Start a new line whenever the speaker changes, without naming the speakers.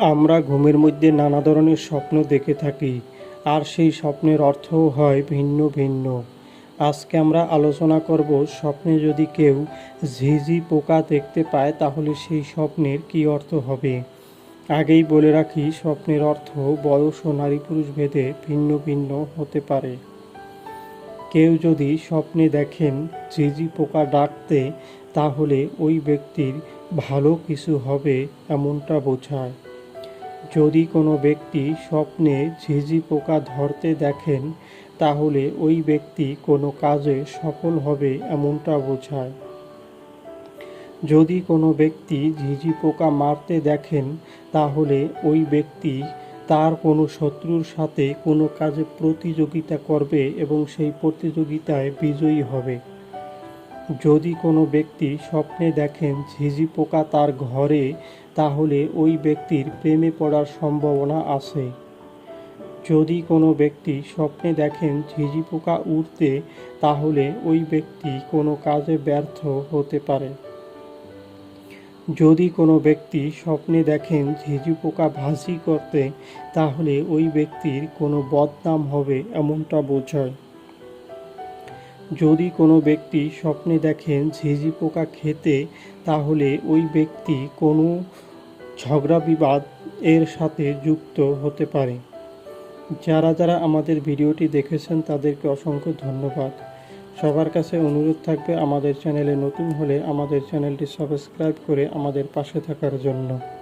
আমরা ঘুমের মধ্যে নানা ধরনের স্বপ্ন দেখে থাকি, আর সেই স্বপ্নের অর্থও হয় ভিন্ন ভিন্ন। আজকে আমরা আলোচনা করব স্বপ্নে যদি কেউ ঝিঝি পোকা দেখতে পায়, তাহলে সেই স্বপ্নের কী অর্থ হবে? আগেই বলে রাখি, স্বপ্নের অর্থ বয়স ও নারী পুরুষ ভেদে ভিন্ন ভিন্ন হতে পারে। কেউ যদি স্বপ্নে দেখেন ঝিঝি পোকা ডাকতে, তাহলে ওই ব্যক্তির ভালো কিছু হবে এমনটা বোঝায়। যদি কোনো ব্যক্তি স্বপ্নে ঝিঝি পোকা ধরতে দেখেন, তাহলে ওই ব্যক্তি কোনো কাজে সফল হবে এমনটা বোঝায়। যদি কোনো ব্যক্তি ঝিঝি পোকা মারতে দেখেন, তাহলে ওই ব্যক্তি তার কোনো শত্রুর সাথে কোনো কাজে প্রতিযোগিতা করবে এবং সেই প্রতিযোগিতায় বিজয়ী হবে। যদি কোনো ব্যক্তি স্বপ্নে দেখেন ঝিঝি পোকা তার ঘরে, তাহলে ওই ব্যক্তির প্রেমে পড়ার সম্ভাবনা আছে। যদি কোনো ব্যক্তি স্বপ্নে দেখেন ঝিঝি পোকা উড়তে, তাহলে ওই ব্যক্তি কোনো কাজে ব্যর্থ হতে পারে। যদি কোনো ব্যক্তি স্বপ্নে দেখেন ঝিঝি পোকা ভাজি করতে, তাহলে ওই ব্যক্তির কোনো বদনাম হবে এমনটা বোঝায়। যদি কোনো ব্যক্তি স্বপ্নে দেখেন ঝিঝি পোকা খেতে, তাহলে ওই ব্যক্তি কোনো ঝগড়া বিবাদ এর সাথে যুক্ত হতে পারে। যারা যারা আমাদের ভিডিওটি দেখেছেন, তাদেরকে অসংখ্য ধন্যবাদ। সবার কাছে অনুরোধ থাকবে আমাদের চ্যানেলে নতুন হলে আমাদের চ্যানেলটি সাবস্ক্রাইব করে আমাদের পাশে থাকার জন্য।